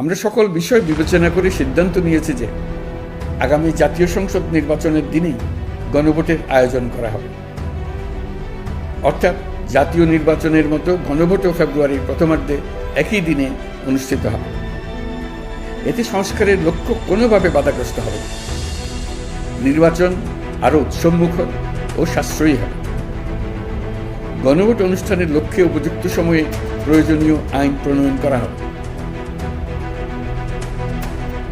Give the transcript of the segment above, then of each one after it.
আমরা সকল বিষয় বিবেচনা করে সিদ্ধান্ত নিয়েছি যে আগামী জাতীয় সংসদ নির্বাচনের দিনেই গণভোটের আয়োজন করা হবে। অর্থাৎ জাতীয় নির্বাচনের মতো গণভোটও ফেব্রুয়ারির প্রথমার্ধে একই দিনে অনুষ্ঠিত হবে। এতে সংস্কারের লক্ষ্য কোনোভাবে বাধাগ্রস্ত হবে নির্বাচন আরও উৎসবমুখর ও সাশ্রয়ী হবে। গণভোট অনুষ্ঠানের লক্ষ্যে উপযুক্ত সময়ে প্রয়োজনীয় আইন প্রণয়ন করা হবে।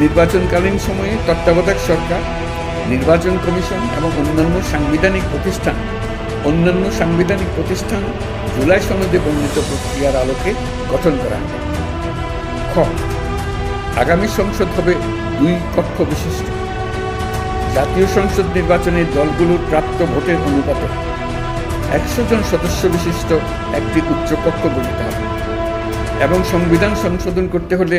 নির্বাচনকালীন সময়ে তত্ত্বাবধায়ক সরকার, নির্বাচন কমিশন এবং অন্যান্য সাংবিধানিক প্রতিষ্ঠান, অন্যান্য সাংবিধানিক প্রতিষ্ঠান জুলাই সনদে বর্ণিত প্রক্রিয়ার আলোকে গঠন করা হবে। খ, আগামী সংসদ হবে দুই কক্ষ বিশিষ্ট। জাতীয় সংসদ নির্বাচনে দলগুলোর প্রাপ্ত ভোটের অনুপাতে একশো জন সদস্য বিশিষ্ট একটি উচ্চকক্ষ গঠিত হবে এবং সংবিধান সংশোধন করতে হলে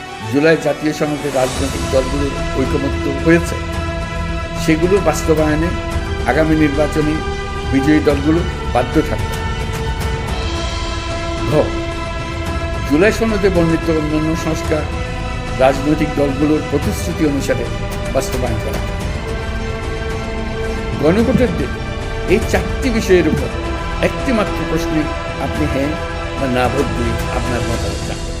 জুলাই জাতীয় সনদের রাজনৈতিক দলগুলো ঐকমত্য হয়েছে। সেগুলো বাস্তবায়নে আগামী নির্বাচনে বিজয়ী দলগুলো বাধ্য থাকবে। ঘ জুলাই সনদে বর্ণিত অন্যান্য সংস্কার রাজনৈতিক দলগুলোর প্রতিশ্রুতি অনুসারে বাস্তবায়ন করা। গণভোটের দিন এই চারটি বিষয়ের উপর একটি মাত্র প্রশ্নে আপনি হ্যাঁ বা না ভোট দিয়ে আপনার মতামত জানান।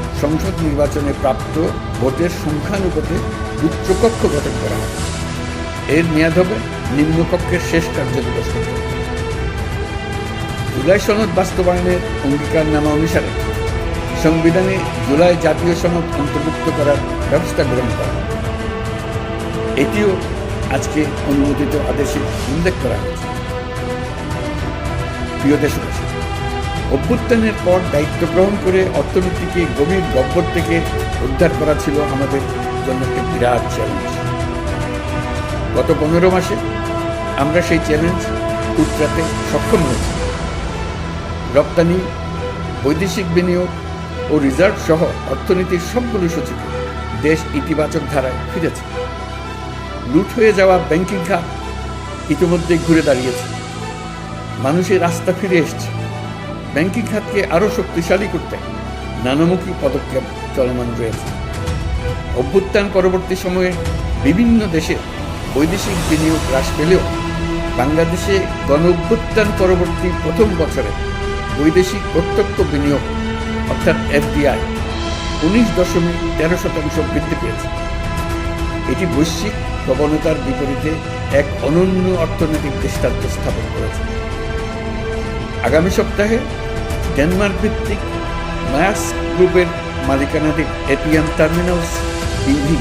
সংসদ নির্বাচনে প্রাপ্ত ভোটের সংখ্যানুপাতে উচ্চকক্ষ গঠন করা হবে এর মেয়াদ হবে নিম্নকক্ষের শেষ কার্য দিবস জুলাই সনদ বাস্তবায়নের অঙ্গীকারনামা অনুসারে সংবিধানে জুলাই জাতীয় সনদ অন্তর্ভুক্ত করার ব্যবস্থা গ্রহণ করা। এটিও আজকে অনুমোদিত আদেশে উল্লেখ করা হয়েছে প্রিয় দেশবাসী অভ্যুত্থানের পর দায়িত্ব গ্রহণ করে অর্থনীতিকে গভীর গব্বর থেকে উদ্ধার করা ছিল আমাদের জন্য একটি বিরাট চ্যালেঞ্জ গত পনেরো মাসে আমরা সেই চ্যালেঞ্জ উতরাতে সক্ষম হয়েছি। রপ্তানি, বৈদেশিক বিনিয়োগ ও রিজার্ভ সহ অর্থনীতির সবগুলো সূচিতে দেশ ইতিবাচক ধারায় ফিরেছে। লুট হয়ে যাওয়া ব্যাংকিং খাত ইতিমধ্যে ঘুরে দাঁড়িয়েছে। মানুষের রাস্তা ফিরে এসছে। ব্যাংকিং খাতকে আরও শক্তিশালী করতে নানামুখী পদক্ষেপ চলমান রয়েছে। অভ্যুত্থান পরবর্তী সময়ে বিভিন্ন দেশে বৈদেশিক বিনিয়োগ হ্রাস পেলেও বাংলাদেশে গণ অভ্যুত্থান পরবর্তী প্রথম বছরে বৈদেশিক প্রত্যক্ষ বিনিয়োগ, অর্থাৎ এফডিআই, উনিশ দশমিক তেরো শতাংশ বৃদ্ধি পেয়েছে। এটি বৈশ্বিক প্রবণতার বিপরীতে এক অনন্য অর্থনৈতিক দৃষ্টান্ত স্থাপন করেছে। আগামী সপ্তাহে ডেনমার্ক ভিত্তিক মায়াস গ্রুপের মালিকানাধীন এটিএম টার্মিনালস বিভি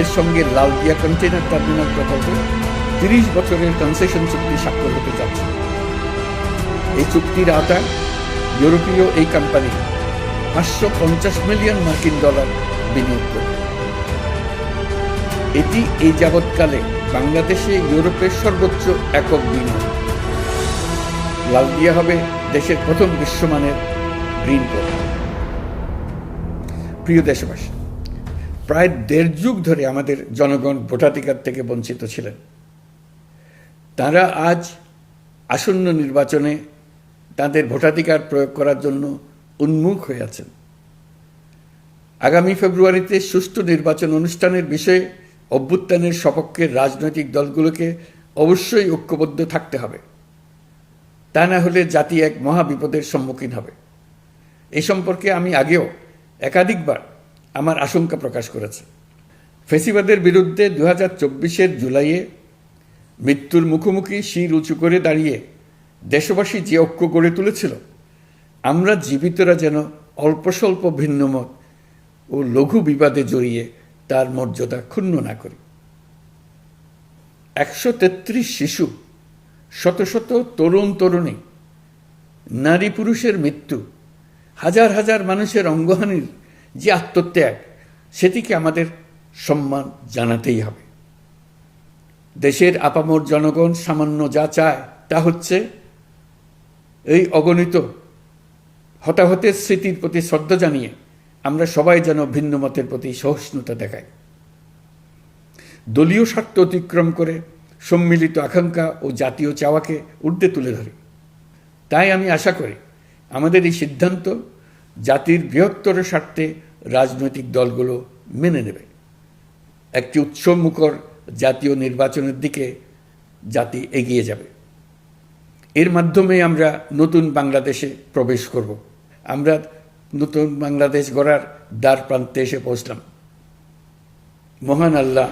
এর সঙ্গে লালদিয়া কন্টেনার টার্মিনাল প্রকল্পে তিরিশ বছরের কনসেশন চুক্তি স্বাক্ষর হতে যাচ্ছে। এই চুক্তির আওতায় ইউরোপীয় এই কোম্পানি পাঁচশো পঞ্চাশ মিলিয়ন মার্কিন ডলার বিনিয়োগ করবে। এটি এই যাবৎকালে বাংলাদেশে ইউরোপের সর্বোচ্চ একক বিনিয়োগ। লালদিয়া হবে দেশের প্রথম বিশ্বমানের গ্রিন পোর্ট প্রিয় দেশবাসী, প্রায় দেড় যুগ ধরে আমাদের জনগণ ভোটাধিকার থেকে বঞ্চিত ছিলেন। তারা আজ আসন্ন নির্বাচনে তাদের ভোটাধিকার প্রয়োগ করার জন্য উন্মুখ হয়ে আছেন। আগামী ফেব্রুয়ারিতে সুষ্ঠু নির্বাচন অনুষ্ঠানের বিষয়ে অভ্যুত্থানের সপক্ষের রাজনৈতিক দলগুলোকে অবশ্যই ঐক্যবদ্ধ থাকতে হবে। তা না হলে জাতি এক মহা বিপদের সম্মুখীন হবে। এ সম্পর্কে আমি আগেও একাধিকবার আমার আশঙ্কা প্রকাশ করেছি। ফেসিবাদের বিরুদ্ধে দু হাজার চব্বিশের জুলাইয়ে মৃত্যুর মুখোমুখি শির উঁচু করে দাঁড়িয়ে দেশবাসী যে ঐক্য গড়ে তুলেছিল, আমরা জীবিতরা যেন অল্প স্বল্প ভিন্নমত ও লঘু বিবাদে জড়িয়ে তার মর্যাদা ক্ষুণ্ণ না করি। একশো তেত্রিশ শিশু শত শত তরুণ তরুণী, নারী পুরুষের মৃত্যু, হাজার হাজার মানুষের অঙ্গহানির যে আত্মত্যাগ, সেটিকে আমাদের সম্মান জানাতেই হবে। দেশের আপামর জনগণ সামান্য যা চায় তা হচ্ছে এই অগণিত হতাহতের স্মৃতির প্রতি শ্রদ্ধা জানিয়ে আমরা সবাই যেন ভিন্ন মতের প্রতি সহিষ্ণুতা দেখাই। দলীয় স্বার্থ অতিক্রম করে সম্মিলিত আকাঙ্ক্ষা ও জাতীয় চাওয়াকে ঊর্ধ্বে তুলে ধরে। তাই আমি আশা করি আমাদের এই সিদ্ধান্ত জাতির বৃহত্তর স্বার্থে রাজনৈতিক দলগুলো মেনে নেবে। একটি উৎসবমুখর জাতীয় নির্বাচনের দিকে জাতি এগিয়ে যাবে। এর মাধ্যমে আমরা নতুন বাংলাদেশে প্রবেশ করব। আমরা নতুন বাংলাদেশ গড়ার দ্বার প্রান্তে এসে পৌঁছলাম। মহান আল্লাহ